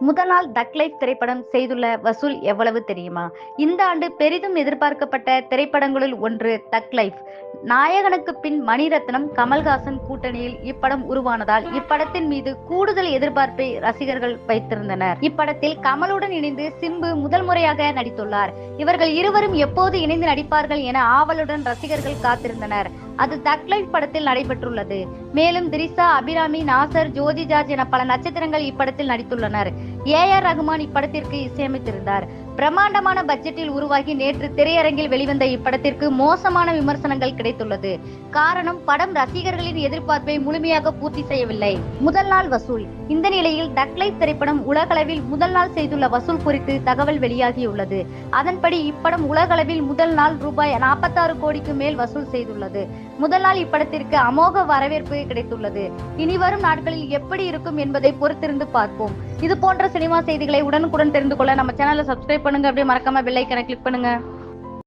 முதல் நாள் தக் லைஃப் திரைப்படம் செய்துள்ள வசூல் எவ்வளவு தெரியுமா? இந்த ஆண்டு பெரிதும் எதிர்பார்க்கப்பட்ட திரைப்படங்களுள் ஒன்று தக் லைஃப் நாயகனுக்கு பின் மணிரத்னம் கமல்ஹாசன் கூட்டணியில் இப்படம் உருவானதால் இப்படத்தின் மீது கூடுதல் எதிர்பார்ப்பை ரசிகர்கள் வைத்திருந்தனர். இப்படத்தில் கமலுடன் இணைந்து சிம்பு முதல் முறையாக நடித்துள்ளார். இவர்கள் இருவரும் எப்போது இணைந்து நடிப்பார்கள் என ஆவலுடன் ரசிகர்கள் காத்திருந்தனர். அது தக் லைஃப் படத்தில் நடைபெற்றுள்ளது. மேலும் திரிசா அபிராமி நாசர் ஜோதி ஜார்ஜ் என பல நட்சத்திரங்கள் இப்படத்தில் நடித்துள்ளனர். ஏ ஆர் ரகுமான் இப்படத்திற்கு இசையமைத்திருந்தார். பிரம்மாண்டமான பட்ஜெட்டில் உருவாகி நேற்று திரையரங்கில் வெளிவந்த இப்படத்திற்கு மோசமான விமர்சனங்கள் கிடைத்துள்ளது. காரணம் படம் ரசிகர்களின் எதிர்பார்ப்பை முழுமையாக பூர்த்தி செய்யவில்லை. முதல் நாள் வசூல். இந்த நிலையில் டக்லைஸ் திரைப்படம் உலகளவில் முதல் நாள் செய்துள்ள வசூல் குறித்து தகவல் வெளியாகியுள்ளது. அதன்படி இப்படம் உலகளவில் முதல் நாள் ரூபாய் நாற்பத்தாறு கோடிக்கு மேல் வசூல் செய்துள்ளது. முதல் நாள் இப்படத்திற்கு அமோக வரவேற்பு கிடைத்துள்ளது. இனி வரும் நாட்களில் எப்படி இருக்கும் என்பதை பொறுத்திருந்து பார்ப்போம். இது போன்ற சினிமா செய்திகளை உடனுக்குடன் தெரிந்து கொள்ள நம்ம சேனலை சப்ஸ்கிரைப் பண்ணுங்க. அப்படியே மறக்காம பெல் ஐக்கனை கிளிக் பண்ணுங்க.